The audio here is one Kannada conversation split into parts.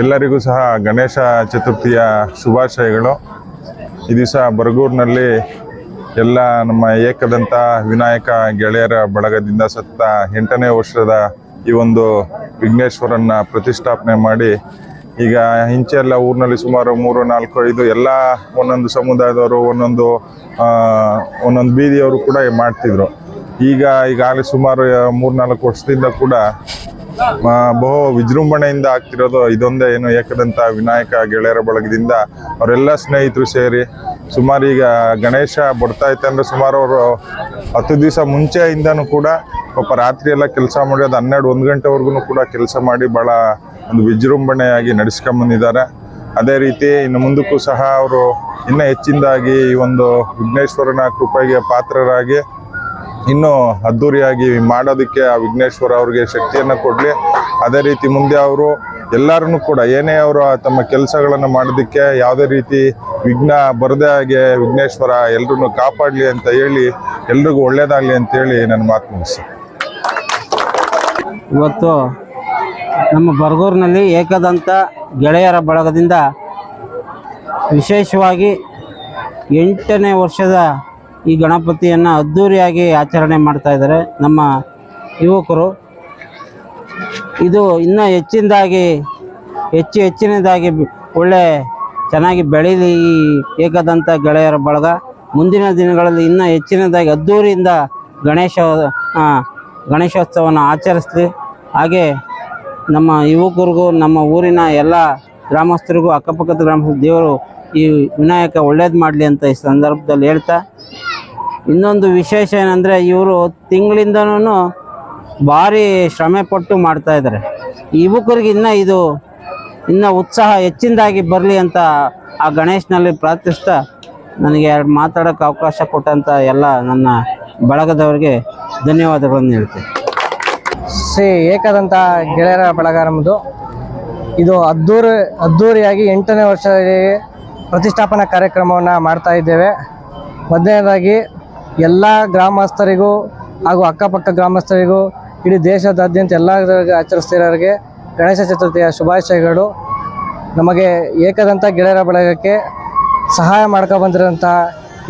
ಎಲ್ಲರಿಗೂ ಸಹ ಗಣೇಶ ಚತುರ್ಥಿಯ ಶುಭಾಶಯಗಳು. ಈ ದಿವಸ ಬರಗೂರಿನಲ್ಲಿ ಎಲ್ಲ ನಮ್ಮ ಏಕದಂತ ವಿನಾಯಕ ಗೆಳೆಯರ ಬಳಗದಿಂದ ಸತ್ತ ಎಂಟನೇ ವರ್ಷದ ಈ ಒಂದು ವಿಘ್ನೇಶ್ವರನ್ನ ಪ್ರತಿಷ್ಠಾಪನೆ ಮಾಡಿ ಈಗ ಹಿಂಚೆ ಎಲ್ಲ ಊರಿನಲ್ಲಿ ಸುಮಾರು ಮೂರು, ನಾಲ್ಕು, ಐದು ಎಲ್ಲ ಒಂದೊಂದು ಸಮುದಾಯದವರು, ಒಂದೊಂದು ಒಂದೊಂದು ಬೀದಿಯವರು ಕೂಡ ಮಾಡ್ತಿದ್ರು. ಈಗ ಈಗಾಗಲೇ ಸುಮಾರು ಮೂರ್ನಾಲ್ಕು ವರ್ಷದಿಂದ ಕೂಡ ಬಹು ವಿಜೃಂಭಣೆಯಿಂದ ಆಗ್ತಿರೋದು ಇದೊಂದೇ ಏನು ಏಕದಂತ ವಿನಾಯಕ ಗೆಳೆಯರ ಬಳಗದಿಂದ ಅವರೆಲ್ಲ ಸ್ನೇಹಿತರು ಸೇರಿ ಸುಮಾರು ಈಗ ಗಣೇಶ ಬರ್ತಾ ಇತ್ತು ಅಂದ್ರೆ ಸುಮಾರು ಅವರು ಹತ್ತು ದಿವಸ ಮುಂಚೆಯಿಂದನೂ ಕೂಡ ಪಾಪ ರಾತ್ರಿ ಎಲ್ಲ ಕೆಲಸ ಮಾಡಿ ಅದು ಹನ್ನೆರಡು, ಒಂದು ಗಂಟೆವರೆಗೂ ಕೂಡ ಕೆಲಸ ಮಾಡಿ ಭಾಳ ಒಂದು ವಿಜೃಂಭಣೆಯಾಗಿ ನಡೆಸ್ಕೊಂಬಂದಿದ್ದಾರೆ. ಅದೇ ರೀತಿ ಇನ್ನು ಮುಂದಕ್ಕೂ ಸಹ ಅವರು ಇನ್ನೂ ಹೆಚ್ಚಿನದಾಗಿ ಈ ಒಂದು ವಿಘ್ನೇಶ್ವರನ ಕೃಪೆಗೆ ಪಾತ್ರರಾಗಿ ಇನ್ನೂ ಅದ್ಧೂರಿಯಾಗಿ ಮಾಡೋದಕ್ಕೆ ಆ ವಿಘ್ನೇಶ್ವರ ಅವ್ರಿಗೆ ಶಕ್ತಿಯನ್ನು ಕೊಡಲಿ. ಅದೇ ರೀತಿ ಮುಂದೆ ಅವರು ಎಲ್ಲರನ್ನೂ ಕೂಡ, ಏನೇ ಅವರು ತಮ್ಮ ಕೆಲಸಗಳನ್ನು ಮಾಡೋದಕ್ಕೆ ಯಾವುದೇ ರೀತಿ ವಿಘ್ನ ಬರದೇ ಹಾಗೆ ವಿಘ್ನೇಶ್ವರ ಎಲ್ರನ್ನೂ ಕಾಪಾಡಲಿ ಅಂತ ಹೇಳಿ, ಎಲ್ರಿಗೂ ಒಳ್ಳೇದಾಗಲಿ ಅಂತ ಹೇಳಿ ನನ್ನ ಮಾತು ಮುಗಿಸಿ ಇವತ್ತು ನಮ್ಮ ಬರಗೂರಿನಲ್ಲಿ ಏಕದಂತ ಗೆಳೆಯರ ಬಳಗದಿಂದ ವಿಶೇಷವಾಗಿ ಎಂಟನೇ ವರ್ಷದ ಈ ಗಣಪತಿಯನ್ನು ಅದ್ಧೂರಿಯಾಗಿ ಆಚರಣೆ ಮಾಡ್ತಾ ಇದ್ದಾರೆ ನಮ್ಮ ಯುವಕರು. ಇದು ಇನ್ನೂ ಹೆಚ್ಚಿನದಾಗಿ, ಹೆಚ್ಚು ಹೆಚ್ಚಿನದಾಗಿ ಒಳ್ಳೆ ಚೆನ್ನಾಗಿ ಬೆಳೀಲಿ ಈ ಏಕದಂತ ಗೆಳೆಯರ ಬಳಗ. ಮುಂದಿನ ದಿನಗಳಲ್ಲಿ ಇನ್ನೂ ಹೆಚ್ಚಿನದಾಗಿ ಅದ್ಧೂರಿಯಿಂದ ಗಣೇಶ ಗಣೇಶೋತ್ಸವನ ಆಚರಿಸ್ಲಿ. ಹಾಗೆ ನಮ್ಮ ಯುವಕರಿಗೂ, ನಮ್ಮ ಊರಿನ ಎಲ್ಲ ಗ್ರಾಮಸ್ಥರಿಗೂ, ಅಕ್ಕಪಕ್ಕದ ಗ್ರಾಮಸ್ಥರು, ದೇವರು ಈ ವಿನಾಯಕ ಒಳ್ಳೇದು ಮಾಡಲಿ ಅಂತ ಈ ಸಂದರ್ಭದಲ್ಲಿ ಹೇಳ್ತಾ. ಇನ್ನೊಂದು ವಿಶೇಷ ಏನಂದರೆ ಇವರು ತಿಂಗಳಿಂದನೂ ಭಾರಿ ಶ್ರಮೆ ಪಟ್ಟು ಮಾಡ್ತಾ ಇದ್ದಾರೆ. ಯುವಕರಿಗೆ ಇನ್ನೂ ಇದು, ಇನ್ನು ಉತ್ಸಾಹ ಹೆಚ್ಚಿನದಾಗಿ ಬರಲಿ ಅಂತ ಆ ಗಣೇಶನಲ್ಲಿ ಪ್ರಾರ್ಥಿಸ್ತಾ ನನಗೆ ಎರಡು ಮಾತಾಡೋಕ್ಕೆ ಅವಕಾಶ ಕೊಟ್ಟಂಥ ಎಲ್ಲ ನನ್ನ ಬಳಗದವರಿಗೆ ಧನ್ಯವಾದಗಳನ್ನು ಹೇಳ್ತೀನಿ. ಶ್ರೀ ಏಕದಂತ ಗೆಳೆಯರ ಬಳಗ ನಮ್ಮದು. ಇದು ಅದ್ದೂರಿ, ಅದ್ದೂರಿಯಾಗಿ ಎಂಟನೇ ವರ್ಷದಲ್ಲಿ ಪ್ರತಿಷ್ಠಾಪನಾ ಕಾರ್ಯಕ್ರಮವನ್ನು ಮಾಡ್ತಾ ಇದ್ದೇವೆ. ಮೊದಲನೇದಾಗಿ ಎಲ್ಲ ಗ್ರಾಮಸ್ಥರಿಗೂ ಹಾಗೂ ಅಕ್ಕಪಕ್ಕ ಗ್ರಾಮಸ್ಥರಿಗೂ, ಇಡೀ ದೇಶದಾದ್ಯಂತ ಎಲ್ಲ ಆಚರಿಸ್ತಿರೋರಿಗೆ ಗಣೇಶ ಚತುರ್ಥಿಯ ಶುಭಾಶಯಗಳು. ನಮಗೆ ಏಕದಂತ ಗೆಳೆಯರ ಬಳಗಕ್ಕೆ ಸಹಾಯ ಮಾಡ್ಕೊ ಬಂದಿರೋಂಥ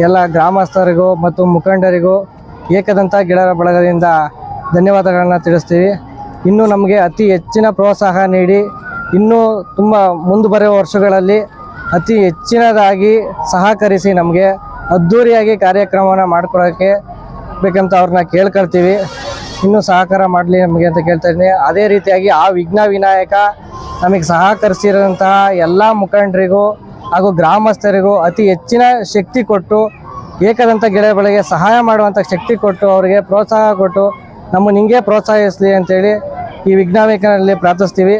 ಎಲ್ಲ ಗ್ರಾಮಸ್ಥರಿಗೂ ಮತ್ತು ಮುಖಂಡರಿಗೂ ಏಕದಂತ ಗೆಳೆಯರ ಬಳಗದಿಂದ ಧನ್ಯವಾದಗಳನ್ನು ತಿಳಿಸ್ತೀವಿ. ಇನ್ನು ನಮಗೆ ಅತಿ ಹೆಚ್ಚಿನ ಪ್ರೋತ್ಸಾಹ ನೀಡಿ, ಇನ್ನೂ ತುಂಬ ಮುಂದೆ ಬರುವ ವರ್ಷಗಳಲ್ಲಿ ಅತಿ ಹೆಚ್ಚಿನದಾಗಿ ಸಹಕರಿಸಿ ನಮಗೆ ಅದ್ಧೂರಿಯಾಗಿ ಕಾರ್ಯಕ್ರಮವನ್ನು ಮಾಡ್ಕೊಳೋಕ್ಕೆ ಬೇಕಂತ ಅವ್ರನ್ನ ಕೇಳ್ಕೊಳ್ತೀವಿ. ಇನ್ನೂ ಸಹಕಾರ ಮಾಡಲಿ ನಮಗೆ ಅಂತ ಕೇಳ್ತಾ ಇದ್ದೀನಿ. ಅದೇ ರೀತಿಯಾಗಿ ಆ ವಿಘ್ನ ವಿನಾಯಕ ನಮಗೆ ಸಹಕರಿಸಿರೋಂತಹ ಎಲ್ಲ ಮುಖಂಡರಿಗೂ ಹಾಗೂ ಗ್ರಾಮಸ್ಥರಿಗೂ ಅತಿ ಹೆಚ್ಚಿನ ಶಕ್ತಿ ಕೊಟ್ಟು, ಏಕದಂತ ಗೆಳೆಯಗಳಿಗೆ ಸಹಾಯ ಮಾಡುವಂಥ ಶಕ್ತಿ ಕೊಟ್ಟು, ಅವರಿಗೆ ಪ್ರೋತ್ಸಾಹ ಕೊಟ್ಟು, ನಮ್ಮನ್ನು ಹಿಂಗೆ ಪ್ರೋತ್ಸಾಹಿಸಲಿ ಅಂತೇಳಿ ಈ ವಿಘ್ನಾವೇಕನಲ್ಲಿ ಪ್ರಾರ್ಥಿಸ್ತೀವಿ.